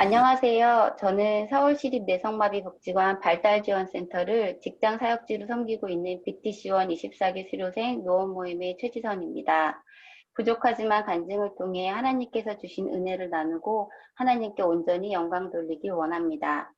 안녕하세요. 저는 서울시립 내성마비복지관 발달지원센터를 직장사역지로 섬기고 있는 BTC1 24기 수료생 노원 모임의 최지선입니다. 부족하지만 간증을 통해 하나님께서 주신 은혜를 나누고 하나님께 온전히 영광 돌리길 원합니다.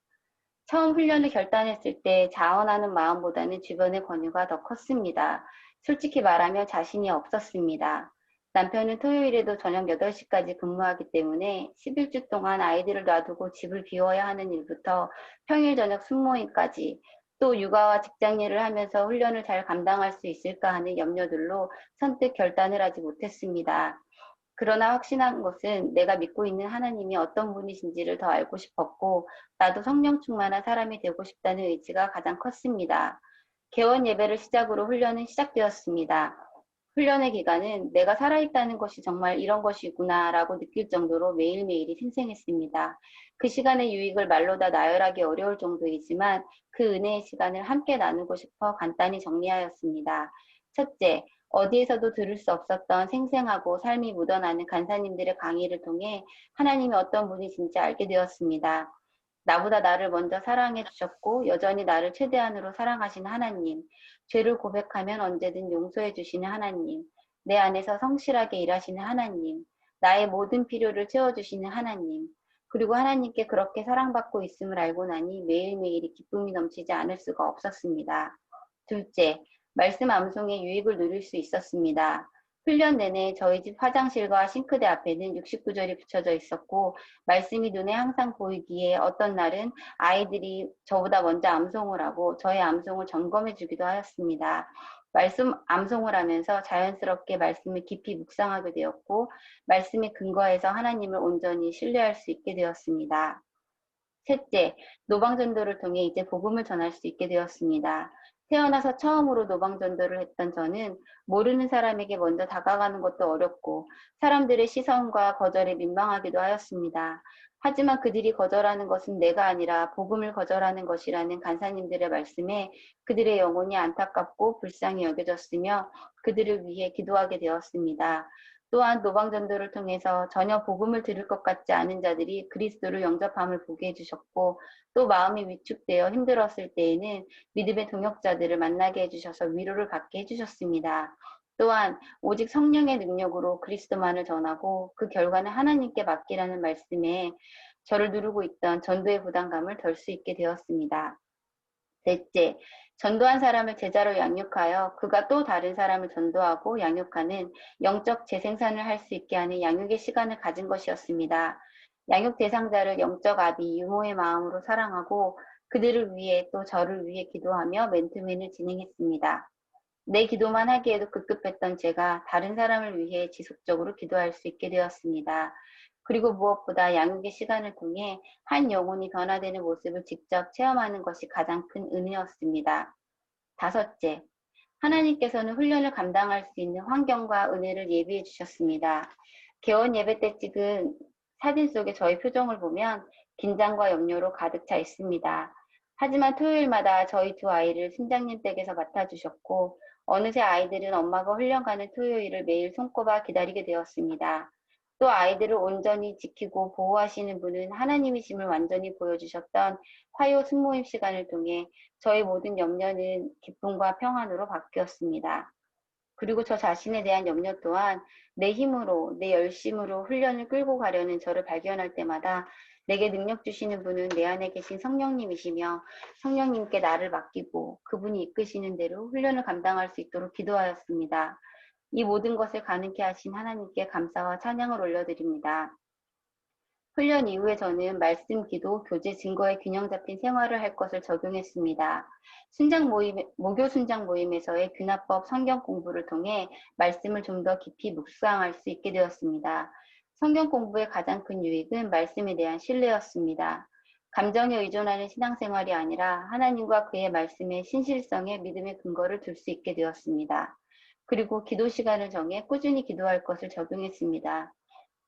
처음 훈련을 결단했을 때 자원하는 마음보다는 주변의 권유가 더 컸습니다. 솔직히 말하면 자신이 없었습니다. 남편은 토요일에도 저녁 8시까지 근무하기 때문에 11주 동안 아이들을 놔두고 집을 비워야 하는 일부터 평일 저녁 순모임까지 또 육아와 직장 일을 하면서 훈련을 잘 감당할 수 있을까 하는 염려들로 선뜻 결단을 하지 못했습니다. 그러나 확신한 것은 내가 믿고 있는 하나님이 어떤 분이신지를 더 알고 싶었고 나도 성령 충만한 사람이 되고 싶다는 의지가 가장 컸습니다. 개원 예배를 시작으로 훈련은 시작되었습니다. 훈련의 기간은 내가 살아있다는 것이 정말 이런 것이구나 라고 느낄 정도로 매일매일이 생생했습니다. 그 시간의 유익을 말로 다 나열하기 어려울 정도이지만 그 은혜의 시간을 함께 나누고 싶어 간단히 정리하였습니다. 첫째, 어디에서도 들을 수 없었던 생생하고 삶이 묻어나는 간사님들의 강의를 통해 하나님이 어떤 분이신지 알게 되었습니다. 나보다 나를 먼저 사랑해 주셨고 여전히 나를 최대한으로 사랑하시는 하나님, 죄를 고백하면 언제든 용서해 주시는 하나님, 내 안에서 성실하게 일하시는 하나님, 나의 모든 필요를 채워주시는 하나님, 그리고 하나님께 그렇게 사랑받고 있음을 알고 나니 매일매일이 기쁨이 넘치지 않을 수가 없었습니다. 둘째, 말씀 암송의 유익을 누릴 수 있었습니다. 훈련 내내 저희 집 화장실과 싱크대 앞에는 69절이 붙여져 있었고 말씀이 눈에 항상 보이기에 어떤 날은 아이들이 저보다 먼저 암송을 하고 저의 암송을 점검해 주기도 하였습니다. 말씀 암송을 하면서 자연스럽게 말씀을 깊이 묵상하게 되었고 말씀의 근거에서 하나님을 온전히 신뢰할 수 있게 되었습니다. 셋째, 노방전도를 통해 이제 복음을 전할 수 있게 되었습니다. 태어나서 처음으로 노방전도를 했던 저는 모르는 사람에게 먼저 다가가는 것도 어렵고 사람들의 시선과 거절에 민망하기도 하였습니다. 하지만 그들이 거절하는 것은 내가 아니라 복음을 거절하는 것이라는 간사님들의 말씀에 그들의 영혼이 안타깝고 불쌍히 여겨졌으며 그들을 위해 기도하게 되었습니다. 또한 노방전도를 통해서 전혀 복음을 들을 것 같지 않은 자들이 그리스도를 영접함을 보게 해주셨고 또 마음이 위축되어 힘들었을 때에는 믿음의 동역자들을 만나게 해주셔서 위로를 받게 해주셨습니다. 또한 오직 성령의 능력으로 그리스도만을 전하고 그 결과는 하나님께 맡기라는 말씀에 저를 누르고 있던 전도의 부담감을 덜 수 있게 되었습니다. 넷째, 전도한 사람을 제자로 양육하여 그가 또 다른 사람을 전도하고 양육하는 영적 재생산을 할 수 있게 하는 양육의 시간을 가진 것이었습니다. 양육 대상자를 영적 아비 유모의 마음으로 사랑하고 그들을 위해 또 저를 위해 기도하며 멘토맨을 진행했습니다. 내 기도만 하기에도 급급했던 제가 다른 사람을 위해 지속적으로 기도할 수 있게 되었습니다. 그리고 무엇보다 양육의 시간을 통해 한 영혼이 변화되는 모습을 직접 체험하는 것이 가장 큰 은혜였습니다. 다섯째, 하나님께서는 훈련을 감당할 수 있는 환경과 은혜를 예비해 주셨습니다. 개원 예배 때 찍은 사진 속의 저희 표정을 보면 긴장과 염려로 가득 차 있습니다. 하지만 토요일마다 저희 두 아이를 팀장님 댁에서 맡아주셨고 어느새 아이들은 엄마가 훈련 가는 토요일을 매일 손꼽아 기다리게 되었습니다. 또 아이들을 온전히 지키고 보호하시는 분은 하나님이심을 완전히 보여주셨던 화요 순모임 시간을 통해 저희 모든 염려는 기쁨과 평안으로 바뀌었습니다. 그리고 저 자신에 대한 염려 또한 내 힘으로, 내 열심으로 훈련을 끌고 가려는 저를 발견할 때마다 내게 능력 주시는 분은 내 안에 계신 성령님이시며 성령님께 나를 맡기고 그분이 이끄시는 대로 훈련을 감당할 수 있도록 기도하였습니다. 이 모든 것을 가능케 하신 하나님께 감사와 찬양을 올려드립니다. 훈련 이후에 저는 말씀, 기도, 교제, 증거에 균형 잡힌 생활을 할 것을 적용했습니다. 순장 모임, 모교 순장 모임에서의 귀납법 성경 공부를 통해 말씀을 좀 더 깊이 묵상할 수 있게 되었습니다. 성경 공부의 가장 큰 유익은 말씀에 대한 신뢰였습니다. 감정에 의존하는 신앙생활이 아니라 하나님과 그의 말씀의 신실성에 믿음의 근거를 둘 수 있게 되었습니다. 그리고 기도 시간을 정해 꾸준히 기도할 것을 적용했습니다.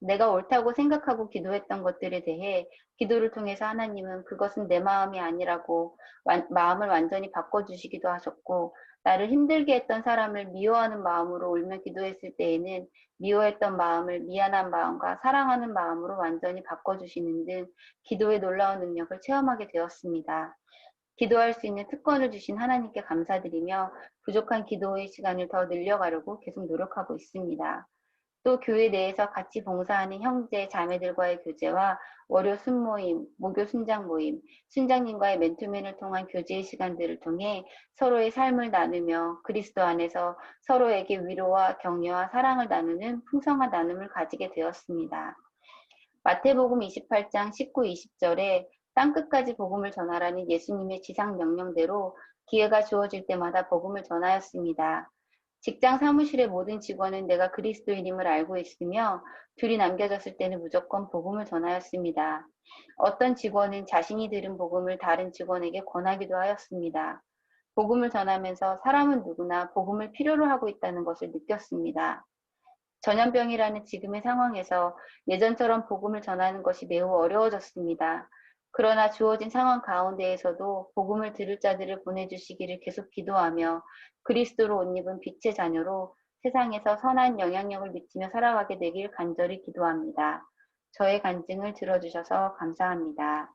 내가 옳다고 생각하고 기도했던 것들에 대해 기도를 통해서 하나님은 그것은 내 마음이 아니라고 완- 마음을 완전히 바꿔주시기도 하셨고 나를 힘들게 했던 사람을 미워하는 마음으로 울며 기도했을 때에는 미워했던 마음을 미안한 마음과 사랑하는 마음으로 완전히 바꿔주시는 등 기도의 놀라운 능력을 체험하게 되었습니다. 기도할 수 있는 특권을 주신 하나님께 감사드리며 부족한 기도의 시간을 더 늘려가려고 계속 노력하고 있습니다. 또 교회 내에서 같이 봉사하는 형제, 자매들과의 교제와 월요 순모임, 목요 순장 모임, 순장님과의 맨투맨을 통한 교제의 시간들을 통해 서로의 삶을 나누며 그리스도 안에서 서로에게 위로와 격려와 사랑을 나누는 풍성한 나눔을 가지게 되었습니다. 마태복음 28장 19, 20절에 땅끝까지 복음을 전하라는 예수님의 지상 명령대로 기회가 주어질 때마다 복음을 전하였습니다. 직장 사무실의 모든 직원은 내가 그리스도인임을 알고 있으며 둘이 남겨졌을 때는 무조건 복음을 전하였습니다. 어떤 직원은 자신이 들은 복음을 다른 직원에게 권하기도 하였습니다. 복음을 전하면서 사람은 누구나 복음을 필요로 하고 있다는 것을 느꼈습니다. 전염병이라는 지금의 상황에서 예전처럼 복음을 전하는 것이 매우 어려워졌습니다. 그러나 주어진 상황 가운데에서도 복음을 들을 자들을 보내주시기를 계속 기도하며 그리스도로 옷 입은 빛의 자녀로 세상에서 선한 영향력을 미치며 살아가게 되길 간절히 기도합니다. 저의 간증을 들어주셔서 감사합니다.